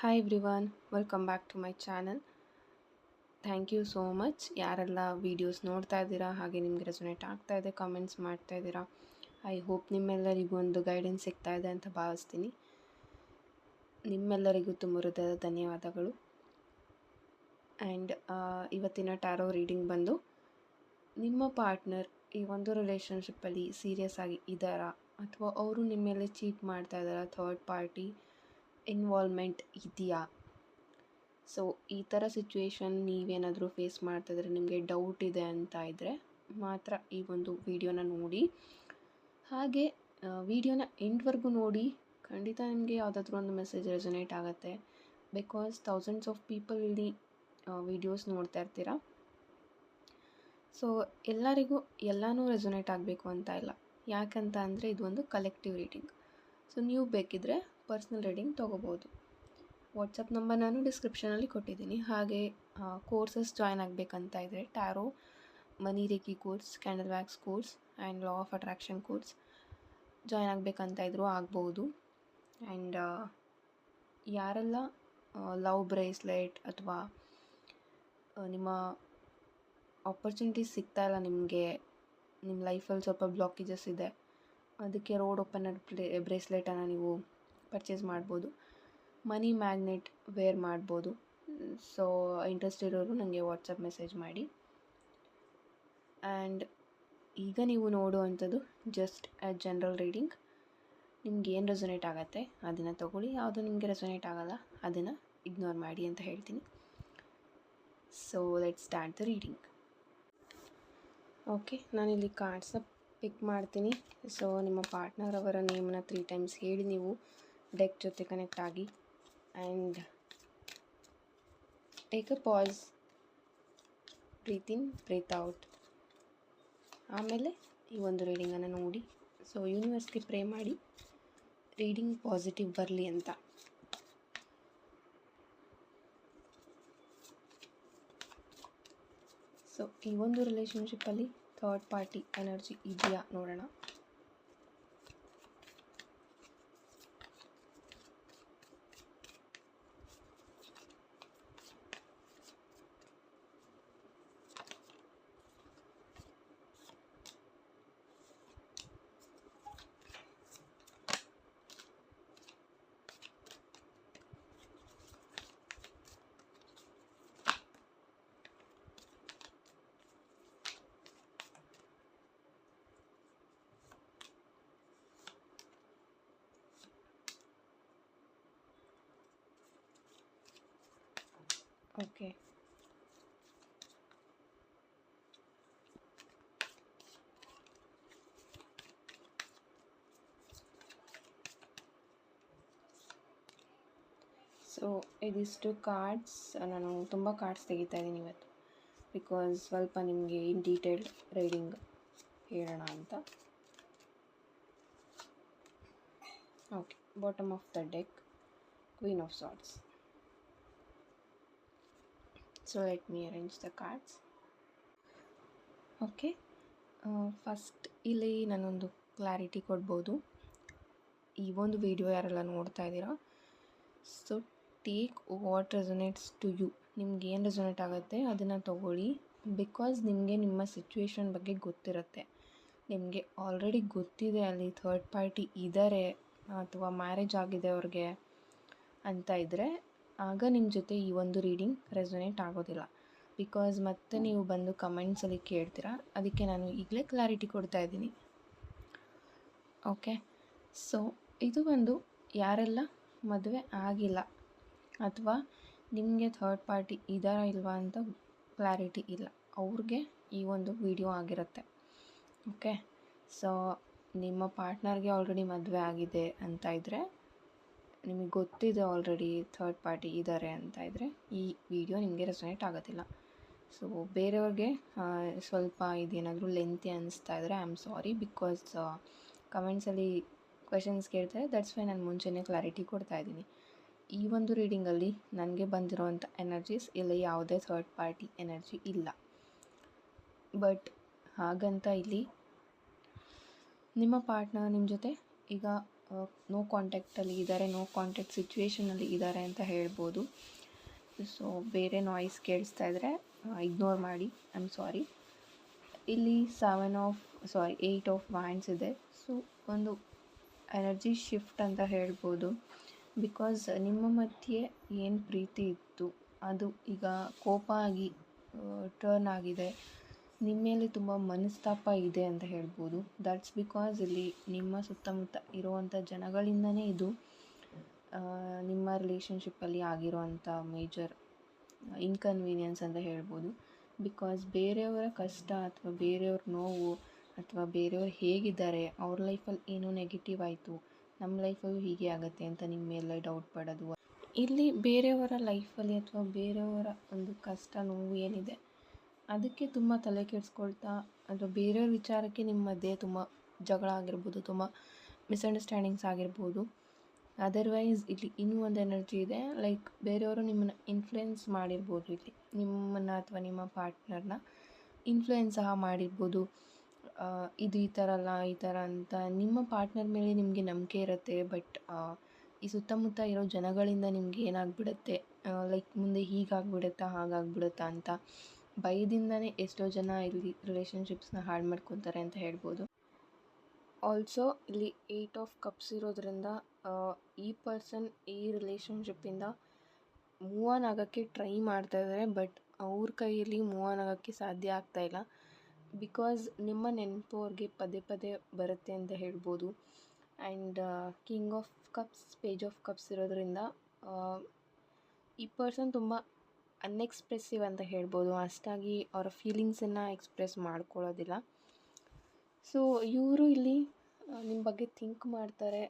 Hi everyone welcome back to my channel thank you so much ಯಾರೆಲ್ಲ videos ನೋಡ್ತಾ ಇದ್ದೀರಾ, ಹಾಗೆ ನಿಮಗೆ ರೆಸೊನೇಟ್ ಆಗ್ತಾ ಇದೆ ಕಾಮೆಂಟ್ಸ್ ಮಾಡ್ತಾ ಇದ್ದೀರಾ ಐ ಹೋಪ್ ನಿಮ್ಮೆಲ್ಲರಿಗೂ ಒಂದು ಗೈಡೆನ್ಸ್ ಸಿಗ್ತಾ ಇದೆ ಅಂತ ಭಾವಿಸ್ತೀನಿ. ನಿಮ್ಮೆಲ್ಲರಿಗೂ ತುಂಬ ಹೃದಯದ ಧನ್ಯವಾದಗಳು. ಆ್ಯಂಡ್ ಇವತ್ತಿನ ಟ್ಯಾರೋ ರೀಡಿಂಗ್ ಬಂದು, ನಿಮ್ಮ ಪಾರ್ಟ್ನರ್ ಈ ಒಂದು ರಿಲೇಷನ್ಶಿಪ್ಪಲ್ಲಿ ಸೀರಿಯಸ್ ಆಗಿ ಇದ್ದಾರಾ? ಅಥವಾ ಅವರು ನಿಮ್ಮ ಮೇಲೆ ಚೀಟ್ ಮಾಡ್ತಾ ಇದ್ದಾರಾ? ಥರ್ಡ್ ಪಾರ್ಟಿ ಇನ್ವಾಲ್ವ್ಮೆಂಟ್ ಇದೆಯಾ? ಸೊ ಈ ಥರ ಸಿಚುವೇಶನ್ ನೀವೇನಾದರೂ ಫೇಸ್ ಮಾಡ್ತಾಯಿದ್ರೆ ನಿಮಗೆ ಡೌಟ್ ಇದೆ ಅಂತ ಇದ್ದರೆ ಮಾತ್ರ ಈ ಒಂದು ವಿಡಿಯೋನ ನೋಡಿ. ಹಾಗೆ ವಿಡಿಯೋನ ಎಂಡ್ವರೆಗೂ ನೋಡಿ. ಖಂಡಿತ ನಿಮಗೆ ಯಾವುದಾದ್ರೂ ಒಂದು ಮೆಸೇಜ್ ರೆಸೊನೇಟ್ ಆಗುತ್ತೆ. ಬಿಕಾಸ್ ಥೌಸಂಡ್ಸ್ ಆಫ್ ಪೀಪಲ್ ಇಲ್ಲಿ ವಿಡಿಯೋಸ್ ನೋಡ್ತಾ ಇರ್ತೀರ? ಸೊ ಎಲ್ಲರಿಗೂ ಎಲ್ಲನೂ ರೆಸೊನೇಟ್ ಆಗಬೇಕು ಅಂತ ಇಲ್ಲ. ಯಾಕಂತ ಅಂದರೆ ಇದು ಒಂದು ಕಲೆಕ್ಟಿವ್ ರೀಡಿಂಗ್ ಸೊ ನೀವು ಬೇಕಿದ್ದರೆ ಪರ್ಸ್ನಲ್ ರೀಡಿಂಗ್ ತೊಗೋಬೋದು. ವಾಟ್ಸಪ್ ನಂಬರ್ ನಾನು ಡಿಸ್ಕ್ರಿಪ್ಷನಲ್ಲಿ ಕೊಟ್ಟಿದ್ದೀನಿ. ಹಾಗೆ ಕೋರ್ಸಸ್ ಜಾಯ್ನ್ ಆಗಬೇಕಂತ ಇದ್ದರೆ tarot, money reiki course, candle wax course, and law of attraction course join ಆಗಬೇಕಂತ ಇದ್ದರೂ ಆಗ್ಬೋದು. ಆ್ಯಂಡ್ ಯಾರೆಲ್ಲ ಲವ್ ಬ್ರೇಸ್ಲೆಟ್ ಅಥವಾ ನಿಮ್ಮ ಆಪರ್ಚುನಿಟೀಸ್ ಸಿಗ್ತಾ ಇಲ್ಲ ನಿಮಗೆ, ನಿಮ್ಮ ಲೈಫಲ್ಲಿ ಸ್ವಲ್ಪ ಬ್ಲಾಕೇಜಸ್ ಇದೆ, ಅದಕ್ಕೆ ರೋಡ್ ಓಪನರ್ ಬ್ರೇಸ್ಲೆಟನ್ನು ನೀವು ಪರ್ಚೇಸ್ ಮಾಡ್ಬೋದು. ಮನಿ ಮ್ಯಾಗ್ನೆಟ್ ವೇರ್ ಮಾಡ್ಬೋದು. ಸೊ ಇಂಟ್ರೆಸ್ಟ್ ಇರೋರು ನನಗೆ ವಾಟ್ಸಪ್ ಮೆಸೇಜ್ ಮಾಡಿ. ಆ್ಯಂಡ್ ಈಗ ನೀವು ನೋಡುವಂಥದ್ದು ಜಸ್ಟ್ ಎ ಜನರಲ್ ರೀಡಿಂಗ್ ನಿಮ್ಗೆ ಏನು ರೆಸೊನೇಟ್ ಆಗುತ್ತೆ ಅದನ್ನು ತೊಗೊಳ್ಳಿ. ಯಾವುದು ನಿಮಗೆ ರೆಸೊನೇಟ್ ಆಗೋಲ್ಲ ಅದನ್ನು ಇಗ್ನೋರ್ ಮಾಡಿ ಅಂತ ಹೇಳ್ತೀನಿ. So let start the reading okay ನಾನಿಲ್ಲಿ ಕಾರ್ಡ್ಸ ಪಿಕ್ ಮಾಡ್ತೀನಿ. ಸೊ ನಿಮ್ಮ ಪಾರ್ಟ್ನರ್ ಅವರ ನೇಮನ್ನ ತ್ರೀ ಟೈಮ್ಸ್ ಹೇಳಿ ನೀವು ಡೆಕ್ ಜೊತೆ ಕನೆಕ್ಟ್ ಆಗಿ. And take a pause breathe in breathe out ಆಮೇಲೆ ಈ ಒಂದು ರೀಡಿಂಗನ್ನು ನೋಡಿ. ಸೊ ಯೂನಿವರ್ಸ್ಗೆ ಪ್ರೇ ಮಾಡಿ. ರೀಡಿಂಗ್ ಪಾಸಿಟಿವ್ ಬರಲಿ ಅಂತ. ಸೊ ಈ ಒಂದು ರಿಲೇಷನ್ಶಿಪ್ಪಲ್ಲಿ ಥರ್ಡ್ ಪಾರ್ಟಿ ಎನರ್ಜಿ ಇದೆಯಾ ನೋಡೋಣ. ಓಕೆ. ಸೊ ಇದಿಷ್ಟು ಕಾರ್ಡ್ಸ್ ನಾನು ತುಂಬ ಕಾರ್ಡ್ಸ್ ತೆಗಿತಾ ಇದ್ದೀನಿ ಇವತ್ತು. ಬಿಕಾಸ್ ಸ್ವಲ್ಪ ನಿಮಗೆ ಇನ್ ಡೀಟೇಲ್ಡ್ ರೀಡಿಂಗ್ ಹೇಳೋಣ ಅಂತ. Okay bottom of the deck queen of swords so let me arrange the cards okay first ಇಲ್ಲಿ ನಾನೊಂದು ಕ್ಲಾರಿಟಿ ಕೊಡ್ಬೋದು. ಈ ಒಂದು ವಿಡಿಯೋ ಯಾರೆಲ್ಲ ನೋಡ್ತಾ ಇದ್ದೀರಾ? So take what resonates to you ನಿಮ್ಗೆ ಏನು ರೆಸೊನೇಟ್ ಆಗುತ್ತೆ, ಅದನ್ನು ತೊಗೊಳ್ಳಿ. ಬಿಕಾಸ್ ನಿಮಗೆ ನಿಮ್ಮ ಸಿಚುವೇಶನ್ ಬಗ್ಗೆ ಗೊತ್ತಿರುತ್ತೆ. ನಿಮಗೆ ಆಲ್ರೆಡಿ ಗೊತ್ತಿದೆ ಅಲ್ಲಿ ಥರ್ಡ್ ಪಾರ್ಟಿ ಇದ್ದಾರೆ ಅಥವಾ ಮ್ಯಾರೇಜ್ ಆಗಿದೆ ಅವ್ರಿಗೆ ಅಂತ ಇದ್ದರೆ ಆಗ ನಿಮ್ಮ ಜೊತೆ ಈ ಒಂದು ರೀಡಿಂಗ್ ರೆಸೊನೇಟ್ ಆಗೋದಿಲ್ಲ. ಬಿಕಾಸ್ ಮತ್ತೆ ನೀವು ಬಂದು ಕಮೆಂಟ್ಸಲ್ಲಿ ಕೇಳ್ತೀರಾ, ಅದಕ್ಕೆ ನಾನು ಈಗಲೇ ಕ್ಲಾರಿಟಿ ಕೊಡ್ತಾ ಇದ್ದೀನಿ. ಓಕೆ ಸೊ ಇದು ಒಂದು ಯಾರೆಲ್ಲ ಮದುವೆ ಆಗಿಲ್ಲ ಅಥವಾ ನಿಮಗೆ ಥರ್ಡ್ ಪಾರ್ಟಿ ಇದ್ದಾರಾ ಇಲ್ವಾ ಅಂತ ಕ್ಲಾರಿಟಿ ಇಲ್ಲ. ಅವ್ರಿಗೆ ಈ ಒಂದು ವಿಡಿಯೋ ಆಗಿರುತ್ತೆ. ಓಕೆ ಸೊ ನಿಮ್ಮ ಪಾರ್ಟ್ನರ್ಗೆ ಆಲ್ರೆಡಿ ಮದುವೆ ಆಗಿದೆ ಅಂತ ಇದ್ದರೆ ನಿಮಗೆ ಗೊತ್ತಿದೆ ಆಲ್ರೆಡಿ ಥರ್ಡ್ ಪಾರ್ಟಿ ಇದ್ದಾರೆ ಅಂತ ಇದ್ದರೆ ಈ ವಿಡಿಯೋ ನಿಮಗೆ ರೆಸೊನೇಟ್ ಆಗೋದಿಲ್ಲ. ಸೊ ಬೇರೆಯವ್ರಿಗೆ ಸ್ವಲ್ಪ ಇದೇನಾದರೂ ಲೆಂತಿ ಅನ್ನಿಸ್ತಾ ಇದ್ದರೆ ಐ ಆಮ್ ಸಾರಿ ಬಿಕಾಸ್ ಕಮೆಂಟ್ಸಲ್ಲಿ ಕ್ವೆಶನ್ಸ್ ಕೇಳ್ತಾರೆ. ದಟ್ಸ್ ವೈ ನಾನು ಮುಂಚೆನೇ ಕ್ಲಾರಿಟಿ ಕೊಡ್ತಾ ಇದ್ದೀನಿ. ಈ ಒಂದು ರೀಡಿಂಗಲ್ಲಿ ನನಗೆ ಬಂದಿರೋವಂಥ ಎನರ್ಜೀಸ್ ಇಲ್ಲ, ಯಾವುದೇ ಥರ್ಡ್ ಪಾರ್ಟಿ ಎನರ್ಜಿ ಇಲ್ಲ. ಬಟ್ ಹಾಗಂತ ಇಲ್ಲಿ ನಿಮ್ಮ ಪಾರ್ಟ್ನರ್ ನಿಮ್ಮ ಜೊತೆ ಈಗ ನೋ ಕಾಂಟ್ಯಾಕ್ಟಲ್ಲಿ ಇದ್ದಾರೆ ನೋ ಕಾಂಟ್ಯಾಕ್ಟ್ ಸಿಚುವೇಷನಲ್ಲಿ ಇದ್ದಾರೆ ಅಂತ ಹೇಳ್ಬೋದು. ಸೊ ಬೇರೆ ನಾಯ್ಸ್ ಕೇಳಿಸ್ತಾ ಇದ್ದರೆ ಇಗ್ನೋರ್ ಮಾಡಿ. ಐ ಆಮ್ ಸಾರಿ ಇಲ್ಲಿ seven of sorry eight of wands ಇದೆ. ಸೊ ಒಂದು ಎನರ್ಜಿ ಶಿಫ್ಟ್ ಅಂತ ಹೇಳ್ಬೋದು. ಬಿಕಾಸ್ ನಿಮ್ಮ ಮಧ್ಯೆ ಏನು ಪ್ರೀತಿ ಇತ್ತು? ಅದು ಈಗ ಕೋಪ ಆಗಿ ಟರ್ನ್ ಆಗಿದೆ. ನಿಮ್ಮ ಮೇಲೆ ತುಂಬ ಮನಸ್ತಾಪ ಇದೆ ಅಂತ ಹೇಳ್ಬೋದು. ದಟ್ಸ್ ಬಿಕಾಸ್ ಇಲ್ಲಿ ನಿಮ್ಮ ಸುತ್ತಮುತ್ತ ಇರುವಂಥ ಜನಗಳಿಂದನೇ ಇದು ನಿಮ್ಮ ರಿಲೇಷನ್ಶಿಪ್ಪಲ್ಲಿ ಆಗಿರುವಂಥ ಮೇಜರ್ ಇನ್ಕನ್ವೀನಿಯನ್ಸ್ ಅಂತ ಹೇಳ್ಬೋದು. ಬಿಕಾಸ್ ಬೇರೆಯವರ ಕಷ್ಟ ಅಥವಾ ಬೇರೆಯವ್ರ ನೋವು ಅಥವಾ ಬೇರೆಯವರು ಹೇಗಿದ್ದಾರೆ, ಅವ್ರ ಲೈಫಲ್ಲಿ ಏನೋ ನೆಗೆಟಿವ್ ಆಯಿತು ನಮ್ಮ ಲೈಫಲ್ಲೂ ಹೀಗೆ ಆಗುತ್ತೆ ಅಂತ ನಿಮ್ಮ ಮೇಲೆ ಡೌಟ್ ಪಡೋದು. ಇಲ್ಲಿ ಬೇರೆಯವರ ಲೈಫಲ್ಲಿ ಅಥವಾ ಬೇರೆಯವರ ಒಂದು ಕಷ್ಟ, ನೋವು ಏನಿದೆ ಅದಕ್ಕೆ ತುಂಬ ತಲೆ ಕೆಡಿಸ್ಕೊಳ್ತಾ ಅಥವಾ ಬೇರೆಯವ್ರ ವಿಚಾರಕ್ಕೆ ನಿಮ್ಮ ಮಧ್ಯೆ ತುಂಬ ಜಗಳ ಆಗಿರ್ಬೋದು, ತುಂಬ ಮಿಸ್ಅಂಡರ್ಸ್ಟ್ಯಾಂಡಿಂಗ್ಸ್ ಆಗಿರ್ಬೋದು. ಅದರ್ವೈಸ್ ಇಲ್ಲಿ ಇನ್ನೂ ಒಂದು ಎನರ್ಜಿ ಇದೆ. ಲೈಕ್ ಬೇರೆಯವರು ನಿಮ್ಮನ್ನು ಇನ್ಫ್ಲುಯೆನ್ಸ್ ಮಾಡಿರ್ಬೋದು ಇಲ್ಲಿ. ನಿಮ್ಮನ್ನು ಅಥವಾ ನಿಮ್ಮ ಪಾರ್ಟ್ನರ್ನ ಇನ್ಫ್ಲುಯೆನ್ಸ್ ಸಹ ಮಾಡಿರ್ಬೋದು. ಇದು ಈ ಥರ ಅಲ್ಲ, ಈ ಥರ ಅಂತ. ನಿಮ್ಮ ಪಾರ್ಟ್ನರ್ ಮೇಲೆ ನಿಮಗೆ ನಂಬಿಕೆ ಇರುತ್ತೆ ಬಟ್ ಈ ಸುತ್ತಮುತ್ತ ಇರೋ ಜನಗಳಿಂದ ನಿಮಗೆ ಏನಾಗ್ಬಿಡುತ್ತೆ? ಲೈಕ್ ಮುಂದೆ ಹೀಗಾಗ್ಬಿಡುತ್ತಾ, ಹಾಗಾಗ್ಬಿಡುತ್ತಾ ಅಂತ. ಭಯದಿಂದನೇ ಎಷ್ಟೋ ಜನ ಇಲ್ಲಿ ರಿಲೇಶನ್ಶಿಪ್ಸ್ನ ಹಾಳು ಮಾಡ್ಕೊತಾರೆ ಅಂತ ಹೇಳ್ಬೋದು. ಆಲ್ಸೋ ಇಲ್ಲಿ ಏಯ್ಟ್ ಆಫ್ ಕಪ್ಸ್ ಇರೋದ್ರಿಂದ ಈ ಪರ್ಸನ್ ಈ ರಿಲೇಶನ್ಶಿಪ್ಪಿಂದ ಮೂವ್ ಆನ್ ಆಗೋಕ್ಕೆ ಟ್ರೈ ಮಾಡ್ತಾ ಇದ್ದಾರೆ ಬಟ್ ಅವ್ರ ಕೈಯಲ್ಲಿ ಮೂವ್ ಆನ್ ಆಗೋಕ್ಕೆ ಸಾಧ್ಯ ಆಗ್ತಾ ಇಲ್ಲ. ಬಿಕಾಸ್ ನಿಮ್ಮ ನೆನಪು ಅವ್ರಿಗೆ ಪದೇ ಪದೇ ಬರುತ್ತೆ ಅಂತ ಹೇಳ್ಬೋದು. And king of cups page of cups ಇರೋದ್ರಿಂದ ಈ ಪರ್ಸನ್ ತುಂಬ ಅನ್ಎಕ್ಸ್ಪ್ರೆಸಿವ್ ಅಂತ ಹೇಳ್ಬೋದು. ಅಷ್ಟಾಗಿ ಅವರ ಫೀಲಿಂಗ್ಸನ್ನು ಎಕ್ಸ್ಪ್ರೆಸ್ ಮಾಡ್ಕೊಳ್ಳೋದಿಲ್ಲ. ಸೊ ಇವರು ಇಲ್ಲಿ ನಿಮ್ಮ ಬಗ್ಗೆ ಥಿಂಕ್ ಮಾಡ್ತಾರೆ.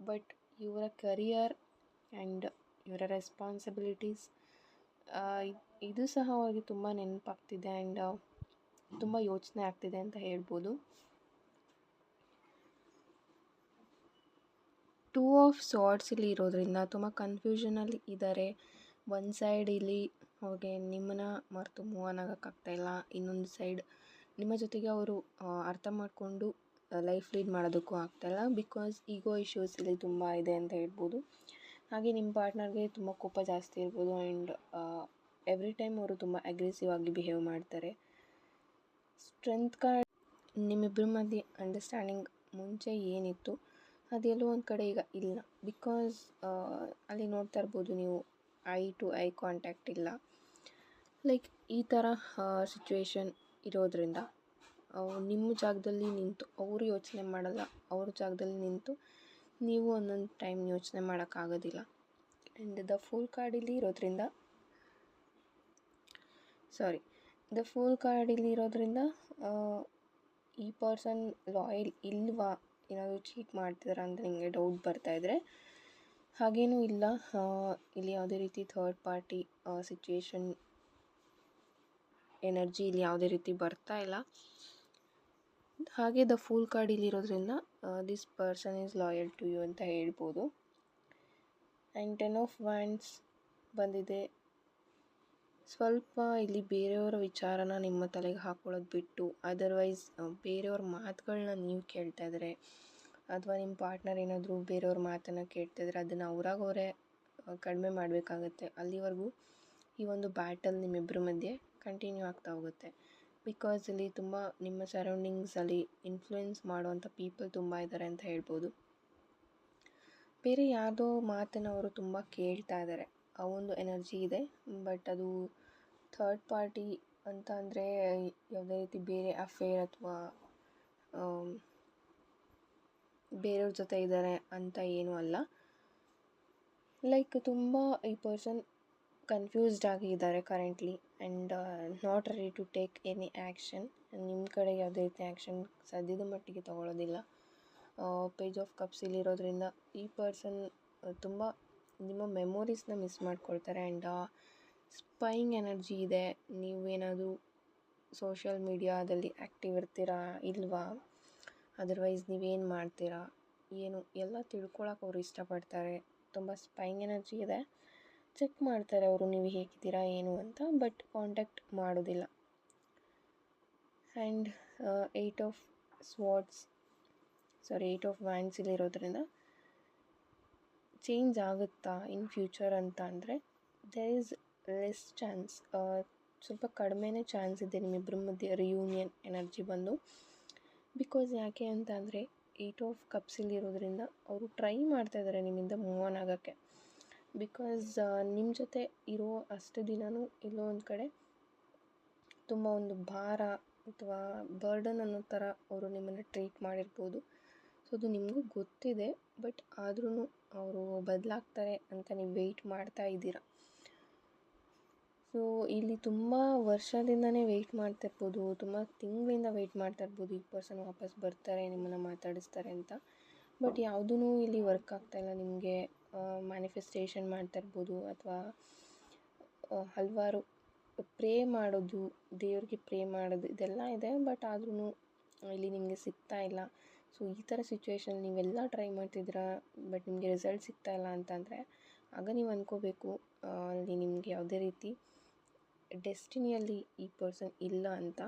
ಬಟ್ ಇವರ ಕರಿಯರ್ ಆ್ಯಂಡ್ ಇವರ ರೆಸ್ಪಾನ್ಸಿಬಿಲಿಟೀಸ್ ಇದು ಸಹ ಅವ್ರಿಗೆ ತುಂಬ ನೆನಪಾಗ್ತಿದೆ ಆ್ಯಂಡ್ ತುಂಬ ಯೋಚನೆ ಆಗ್ತಿದೆ ಅಂತ ಹೇಳ್ಬೋದು. ಟೂ ಆಫ್ ಸಾರ್ಟ್ಸ್ ಇಲ್ಲಿ ಇರೋದ್ರಿಂದ ತುಂಬ ಕನ್ಫ್ಯೂಷನಲ್ಲಿ ಇದ್ದಾರೆ ಒಂದು ಸೈಡ್ ಇಲ್ಲಿ ಅವ್ರಿಗೆ ನಿಮ್ಮನ್ನ ಮರೆತು ಮೂವ್ ಆನ್ ಇಲ್ಲ. ಇನ್ನೊಂದು ಸೈಡ್ ನಿಮ್ಮ ಜೊತೆಗೆ ಅವರು ಅರ್ಥ ಮಾಡಿಕೊಂಡು ಲೈಫ್ ಲೀಡ್ ಮಾಡೋದಕ್ಕೂ ಆಗ್ತಾಯಿಲ್ಲ ಬಿಕಾಸ್ ಈಗೋ ಇಶ್ಯೂಸ್ ಇಲ್ಲಿ ತುಂಬ ಇದೆ ಅಂತ ಹೇಳ್ಬೋದು. ಹಾಗೆ ನಿಮ್ಮ ಪಾರ್ಟ್ನರ್ಗೆ ತುಂಬ ಕೋಪ ಜಾಸ್ತಿ ಇರ್ಬೋದು ಆ್ಯಂಡ್ ಎವ್ರಿ ಟೈಮ್ ಅವರು ತುಂಬ ಅಗ್ರೆಸಿವ್ ಆಗಿ ಬಿಹೇವ್ ಮಾಡ್ತಾರೆ. ಸ್ಟ್ರೆಂತ್ ಕಾರ್ಡ್ ನಿಮ್ಮಿಬ್ಬರ ಮಧ್ಯೆ ಅಂಡರ್ಸ್ಟ್ಯಾಂಡಿಂಗ್ ಮುಂಚೆ ಏನಿತ್ತು ಅದೆಲ್ಲೋ ಒಂದು ಕಡೆ ಈಗ ಇಲ್ಲ. ಬಿಕಾಸ್ ಅಲ್ಲಿ ನೋಡ್ತಾ ಇರ್ಬೋದು ನೀವು ಐ ಟು ಐ ಕಾಂಟ್ಯಾಕ್ಟ್ ಇಲ್ಲ. ಲೈಕ್ ಈ ಥರ ಸಿಚುವೇಶನ್ ಇರೋದರಿಂದ ನಿಮ್ಮ ಜಾಗದಲ್ಲಿ ನಿಂತು, ಅವರು ಯೋಚನೆ ಮಾಡಲ್ಲ, ಅವ್ರ ಜಾಗದಲ್ಲಿ ನಿಂತು ನೀವು ಒಂದೊಂದು ಟೈಮ್ ಯೋಚನೆ ಮಾಡೋಕ್ಕಾಗೋದಿಲ್ಲ ಆ್ಯಂಡ್ ದ ಫುಲ್ ಕಾರ್ಡ್ ಇಲ್ಲಿ ಇರೋದ್ರಿಂದ ಸಾರಿ ದ ಫುಲ್ ಕಾರ್ಡ್ ಇಲ್ಲಿ ಇರೋದ್ರಿಂದ ಈ ಪರ್ಸನ್ ಲಾಯಲ್ ಇಲ್ವಾ, ಏನಾದರೂ ಚೀಟ್ ಮಾಡ್ತಿದಾರ ಅಂತ ನಿಮಗೆ ಡೌಟ್ ಬರ್ತಾಯಿದ್ರೆ ಹಾಗೇನೂ ಇಲ್ಲ. ಇಲ್ಲಿ ಯಾವುದೇ ರೀತಿ ಥರ್ಡ್ ಪಾರ್ಟಿ ಸಿಚುವೇಶನ್ ಎನರ್ಜಿ ಇಲ್ಲಿ ಯಾವುದೇ ರೀತಿ ಬರ್ತಾ ಇಲ್ಲ. ಹಾಗೆ the full card ಇಲ್ಲಿರೋದ್ರಿಂದ this person is loyal to you ಅಂತ ಹೇಳ್ಬೋದು. ಆ್ಯಂಡ್ ಟೆನ್ ಆಫ್ ವ್ಯಾಂಡ್ಸ್ ಬಂದಿದೆ. ಸ್ವಲ್ಪ ಇಲ್ಲಿ ಬೇರೆಯವರ ವಿಚಾರನ ನಿಮ್ಮ ತಲೆಗೆ ಹಾಕೊಳ್ಳೋದು ಬಿಟ್ಟು ಅದರ್ವೈಸ್ ಬೇರೆಯವ್ರ ಮಾತುಗಳನ್ನ ನೀವು ಕೇಳ್ತಾ ಇದ್ದಾರೆ ಅಥವಾ ನಿಮ್ಮ ಪಾರ್ಟ್ನರ್ ಏನಾದರೂ ಬೇರೆಯವ್ರ ಮಾತನ್ನು ಕೇಳ್ತಿದ್ರೆ ಅದನ್ನು ಅವ್ರಾಗ ಅವರೇ ಕಡಿಮೆ ಮಾಡಬೇಕಾಗತ್ತೆ. ಅಲ್ಲಿವರೆಗೂ ಈ ಒಂದು ಬ್ಯಾಟಲ್ ನಿಮ್ಮಿಬ್ಬರ ಮಧ್ಯೆ ಕಂಟಿನ್ಯೂ ಆಗ್ತಾ ಹೋಗುತ್ತೆ. ಬಿಕಾಸ್ ಇಲ್ಲಿ ತುಂಬ ನಿಮ್ಮ ಸರೌಂಡಿಂಗ್ಸಲ್ಲಿ ಇನ್ಫ್ಲುಯೆನ್ಸ್ ಮಾಡುವಂಥ ಪೀಪಲ್ ತುಂಬ ಇದ್ದಾರೆ ಅಂತ ಹೇಳ್ಬೋದು. ಬೇರೆ ಯಾವುದೋ ಮಾತನ್ನು ಅವರು ತುಂಬ ಕೇಳ್ತಾ ಇದ್ದಾರೆ ಆ ಒಂದು ಎನರ್ಜಿ ಇದೆ. ಬಟ್ ಅದು ಥರ್ಡ್ ಪಾರ್ಟಿ ಅಂತ ಅಂದರೆ ಯಾವುದೇ ರೀತಿ ಬೇರೆ ಅಫೇರ್ ಅಥವಾ ಬೇರೆಯವ್ರ ಜೊತೆ ಇದ್ದಾರೆ ಅಂತ ಏನೂ ಅಲ್ಲ. ಲೈಕ್ ತುಂಬ ಈ ಪರ್ಸನ್ ಕನ್ಫ್ಯೂಸ್ಡ್ ಆಗಿ ಇದ್ದಾರೆ currently and not ready to take any action ನಿಮ್ಮ ಕಡೆ ಯಾವುದೇ ರೀತಿ ಆ್ಯಕ್ಷನ್ ಸದ್ಯದ ಮಟ್ಟಿಗೆ ತೊಗೊಳೋದಿಲ್ಲ ಪೇಜ್ ಆಫ್ ಕಪ್ಸ್ ಇಲ್ಲಿರೋದ್ರಿಂದ ಈ ಪರ್ಸನ್ ತುಂಬ ನಿಮ್ಮ ಮೆಮೊರೀಸ್ನ ಮಿಸ್ ಮಾಡ್ಕೊಳ್ತಾರೆ ಆ್ಯಂಡ್ ಸ್ಪೈಯಿಂಗ್ ಎನರ್ಜಿ ಇದೆ. ನೀವೇನಾದರೂ ಸೋಷಿಯಲ್ ಮೀಡಿಯಾದಲ್ಲಿ ಆ್ಯಕ್ಟಿವ್ ಇರ್ತೀರಾ, ಇಲ್ವಾ? ಅದರ್ವೈಸ್ ನೀವೇನು ಮಾಡ್ತೀರಾ? ಏನು? ಎಲ್ಲ ತಿಳ್ಕೊಳ್ಳೋಕೆ ಅವರು ಇಷ್ಟಪಡ್ತಾರೆ. ತುಂಬ ಸ್ಪೈಂಗ್ ಎನರ್ಜಿ ಇದೆ. ಚೆಕ್ ಮಾಡ್ತಾರೆ ಅವರು ನೀವು ಹೇಗಿದ್ದೀರಾ, ಏನು ಅಂತ ಬಟ್ ಕಾಂಟ್ಯಾಕ್ಟ್ ಮಾಡೋದಿಲ್ಲ. And eight of swords sorry eight of wands ಇರೋದ್ರಿಂದ ಚೇಂಜ್ ಆಗುತ್ತಾ ಇನ್ ಫ್ಯೂಚರ್ ಅಂತ ಅಂದರೆ ದೇರ್ ಈಸ್ ಲೆಸ್ ಚಾನ್ಸ್ ಸ್ವಲ್ಪ ಕಡಿಮೆನೇ ಚಾನ್ಸ್ ಇದೆ ನಿಮ್ಮಿಬ್ಬರ ಮಧ್ಯೆ ರಿಯೂನಿಯನ್ ಎನರ್ಜಿ ಬಂದು. ಬಿಕಾಸ್ ಯಾಕೆ ಅಂತ ಅಂದರೆ ಏಯ್ಟ್ ಆಫ್ ಕಪ್ಸಲ್ಲಿರೋದ್ರಿಂದ ಅವರು ಟ್ರೈ ಮಾಡ್ತಾಯಿದ್ದಾರೆ ನಿಮ್ಮಿಂದ ಮೂವ್ ಆನ್ ಆಗೋಕ್ಕೆ. ಬಿಕಾಸ್ ನಿಮ್ಮ ಜೊತೆ ಇರೋ ಅಷ್ಟು ದಿನವೂ ಎಲ್ಲೋ ಒಂದು ಕಡೆ ತುಂಬ ಒಂದು ಭಾರ ಅಥವಾ ಬರ್ಡನ್ ಅನ್ನೋ ಥರ ಅವರು ನಿಮ್ಮನ್ನು ಟ್ರೀಟ್ ಮಾಡಿರ್ಬೋದು. ಸೊ ಅದು ನಿಮಗೂ ಗೊತ್ತಿದೆ ಬಟ್ ಆದ್ರೂ ಅವರು ಬದಲಾಗ್ತಾರೆ ಅಂತ ನೀವು ವೆಯ್ಟ್ ಮಾಡ್ತಾ ಇದ್ದೀರಾ. ಸೊ, ಇಲ್ಲಿ ತುಂಬ ವರ್ಷದಿಂದನೇ ವೆಯ್ಟ್ ಮಾಡ್ತಾ ಇರ್ಬೋದು, ತುಂಬ ತಿಂಗಳಿಂದ ವೆಯ್ಟ್ ಮಾಡ್ತಾ ಇರ್ಬೋದು, ಈ ಪರ್ಸನ್ ವಾಪಸ್ ಬರ್ತಾರೆ, ನಿಮ್ಮನ್ನು ಮಾತಾಡಿಸ್ತಾರೆ ಅಂತ. ಬಟ್ ಯಾವುದೂ ಇಲ್ಲಿ ವರ್ಕ್ ಆಗ್ತಾಯಿಲ್ಲ ನಿಮಗೆ ಮ್ಯಾನಿಫೆಸ್ಟೇಷನ್ ಮಾಡ್ತಾ ಇರ್ಬೋದು, ಅಥವಾ ಹಲವಾರು ಪ್ರೇ ಮಾಡೋದು, ದೇವ್ರಿಗೆ ಪ್ರೇ ಮಾಡೋದು, ಇದೆಲ್ಲ ಇದೆ ಬಟ್ ಆದ್ರೂ ಇಲ್ಲಿ ನಿಮಗೆ ಸಿಗ್ತಾ ಇಲ್ಲ. ಸೊ ಈ ಥರ ಸಿಚುವೇಶನ್ ನೀವೆಲ್ಲ ಟ್ರೈ ಮಾಡ್ತಿದ್ದೀರಾ ಬಟ್ ನಿಮಗೆ ರಿಸಲ್ಟ್ ಸಿಗ್ತಾ ಇಲ್ಲ ಅಂತಂದರೆ, ಆಗ ನೀವು ಅಂದ್ಕೋಬೇಕು ಅಲ್ಲಿ ನಿಮಗೆ ಯಾವುದೇ ರೀತಿ ಡೆಸ್ಟಿನಿಯಲ್ಲಿ ಈ ಪರ್ಸನ್ ಇಲ್ಲ ಅಂತ.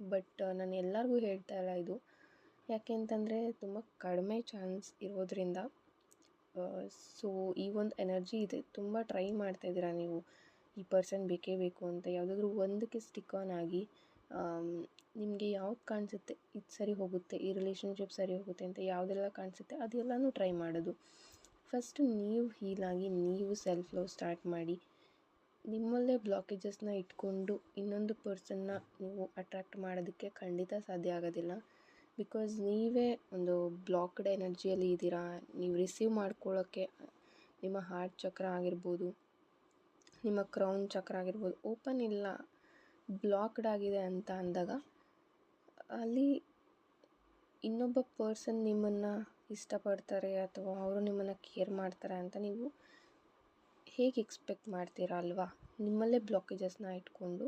ಬಟ್ ನಾನು ಎಲ್ಲರಿಗೂ ಹೇಳ್ತಾ ಇಲ್ಲ ಇದು. ಯಾಕೆ ಅಂತಂದರೆ, ತುಂಬ ಕಡಿಮೆ ಚಾನ್ಸ್ ಇರೋದರಿಂದ ಸೊ, ಈ ಒಂದು ಎನರ್ಜಿ ಇದೆ. ತುಂಬ ಟ್ರೈ ಮಾಡ್ತಾ ಇದ್ದೀರಾ ನೀವು? ಈ ಪರ್ಸನ್ ಬೇಕೇ ಬೇಕು ಅಂತ. ಯಾವುದಾದ್ರೂ ಒಂದಕ್ಕೆ ಸ್ಟಿಕ್ ಆನ್ ಆಗಿ ನಿಮಗೆ ಯಾವ್ದು ಕಾಣಿಸುತ್ತೆ? ಇದು ಸರಿ ಹೋಗುತ್ತೆ. ಈ ರಿಲೇಷನ್ಶಿಪ್ ಸರಿ ಹೋಗುತ್ತೆ ಅಂತ ಯಾವುದೆಲ್ಲ ಕಾಣಿಸುತ್ತೆ? ಅದೆಲ್ಲನೂ ಟ್ರೈ ಮಾಡೋದು. ಫಸ್ಟ್, ನೀವು ಹೀಲಾಗಿ ನೀವು ಸೆಲ್ಫ್ ಲವ್ ಸ್ಟಾರ್ಟ್ ಮಾಡಿ. ನಿಮ್ಮಲ್ಲೇ ಬ್ಲಾಕೇಜಸ್ನ ಇಟ್ಕೊಂಡು ಇನ್ನೊಂದು ಪರ್ಸನ್ನ ನೀವು ಅಟ್ರ್ಯಾಕ್ಟ್ ಮಾಡೋದಕ್ಕೆ ಖಂಡಿತ ಸಾಧ್ಯ ಆಗೋದಿಲ್ಲ. ಬಿಕಾಸ್ ನೀವೇ ಒಂದು ಬ್ಲಾಕ್ಡ್ ಎನರ್ಜಿಯಲ್ಲಿ ಇದ್ದೀರಾ, ನೀವು ರಿಸೀವ್ ಮಾಡ್ಕೊಳ್ಳೋಕ್ಕೆ ನಿಮ್ಮ ಹಾರ್ಟ್ ಚಕ್ರ ಆಗಿರ್ಬೋದು, ನಿಮ್ಮ ಕ್ರೌನ್ ಚಕ್ರ ಆಗಿರ್ಬೋದು ಓಪನ್ ಇಲ್ಲ ಬ್ಲಾಕ್ಡ್ ಆಗಿದೆ ಅಂತ ಅಂದಾಗ ಅಲ್ಲಿ ಇನ್ನೊಬ್ಬ ಪರ್ಸನ್ ನಿಮ್ಮನ್ನು ಇಷ್ಟಪಡ್ತಾರೆ ಅಥವಾ ಅವರು ನಿಮ್ಮನ್ನು ಕೇರ್ ಮಾಡ್ತಾರೆ ಅಂತ ನೀವು ಹೇಗೆ ಎಕ್ಸ್ಪೆಕ್ಟ್ ಮಾಡ್ತೀರಾ ಅಲ್ವಾ? ನಿಮ್ಮಲ್ಲೇ ಬ್ಲಾಕೇಜಸ್ನ ಇಟ್ಕೊಂಡು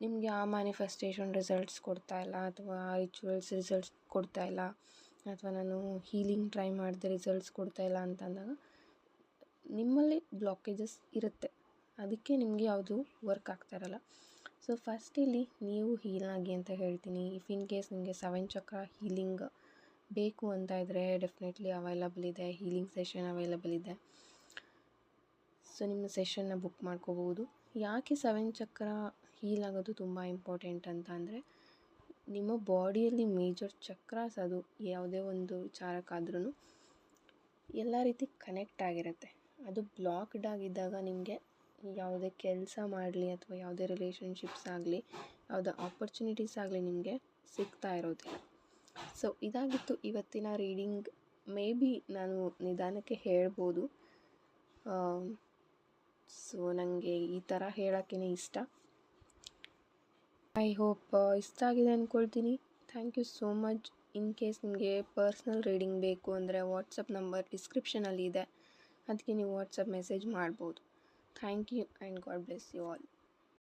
ನಿಮಗೆ ಆ ಮ್ಯಾನಿಫೆಸ್ಟೇಷನ್ ರಿಸಲ್ಟ್ಸ್ ಕೊಡ್ತಾ ಇಲ್ಲ ಅಥವಾ ಆ ರಿಚುವಲ್ಸ್ ರಿಸಲ್ಟ್ಸ್ ಕೊಡ್ತಾ ಇಲ್ಲ ಅಥವಾ ನಾನು ಹೀಲಿಂಗ್ ಟ್ರೈ ಮಾಡಿದೆ ರಿಸಲ್ಟ್ಸ್ ಕೊಡ್ತಾ ಇಲ್ಲ ಅಂತ ಅಂದಾಗ ನಿಮ್ಮಲ್ಲಿ ಬ್ಲಾಕೇಜಸ್ ಇರುತ್ತೆ. ಅದಕ್ಕೆ ನಿಮಗೆ ಯಾವುದು ವರ್ಕ್ ಆಗ್ತಾ ಇರಲ್ಲ. ಸೊ ಫಸ್ಟ್ ಇಲ್ಲಿ ನೀವು ಹೀಲ್ ಆಗಿ ಅಂತ ಹೇಳ್ತೀನಿ. ಇಫ್ ಇನ್ ಕೇಸ್ ನಿಮಗೆ ಸೆವೆನ್ ಚಕ್ರ ಹೀಲಿಂಗ್ ಬೇಕು ಅಂತ ಇದ್ದರೆ ಡೆಫಿನೆಟ್ಲಿ ಅವೈಲಬಲ್ ಇದೆ. ಹೀಲಿಂಗ್ ಸೆಷನ್ ಅವೈಲಬಲ್ ಇದೆ. ಸೊ ನಿಮ್ಮ ಸೆಷನ್ನ ಬುಕ್ ಮಾಡ್ಕೋಬೋದು ಯಾಕೆ ಸೆವೆನ್ ಚಕ್ರ ಹೀಲ್ ಆಗೋದು ತುಂಬ ಇಂಪಾರ್ಟೆಂಟ್ ಅಂತ ಅಂದರೆ, ನಿಮ್ಮ ಬಾಡಿಯಲ್ಲಿ ಮೇಜರ್ ಚಕ್ರಾಸ್ ಅದು ಯಾವುದೇ ಒಂದು ವಿಚಾರಕ್ಕಾದ್ರೂ ಎಲ್ಲ ರೀತಿ ಕನೆಕ್ಟ್ ಆಗಿರುತ್ತೆ. ಅದು ಬ್ಲಾಕ್ಡ್ ಆಗಿದ್ದಾಗ ನಿಮಗೆ ಯಾವುದೇ ಕೆಲಸ ಮಾಡಲಿ ಅಥವಾ ಯಾವುದೇ ರಿಲೇಷನ್ಶಿಪ್ಸ್ ಆಗಲಿ, ಯಾವುದೇ ಆಪರ್ಚುನಿಟೀಸ್ ಆಗಲಿ ನಿಮಗೆ ಸಿಗ್ತಾ ಇರೋದಿಲ್ಲ. ಸೊ ಇದಾಗಿತ್ತು ಇವತ್ತಿನ ರೀಡಿಂಗ್ ಮೇ ಬಿ ನಾನು ನಿಧಾನಕ್ಕೆ ಹೇಳ್ಬೋದು. ಸೊ ನನಗೆ ಈ ಥರ ಹೇಳೋಕ್ಕೇ ಇಷ್ಟ. ಐ ಹೋಪ್ ಇಷ್ಟ ಆಗಿದೆ ಅಂದ್ಕೊಳ್ತೀನಿ thank you so much in case ನಿಮಗೆ ಪರ್ಸ್ನಲ್ ರೀಡಿಂಗ್ ಬೇಕು ಅಂದರೆ ವಾಟ್ಸಪ್ ನಂಬರ್ ಡಿಸ್ಕ್ರಿಪ್ಷನಲ್ಲಿ ಇದೆ. ಅದಕ್ಕೆ ನೀವು ವಾಟ್ಸಪ್ ಮೆಸೇಜ್ ಮಾಡ್ಬೋದು. Thank you and God bless you all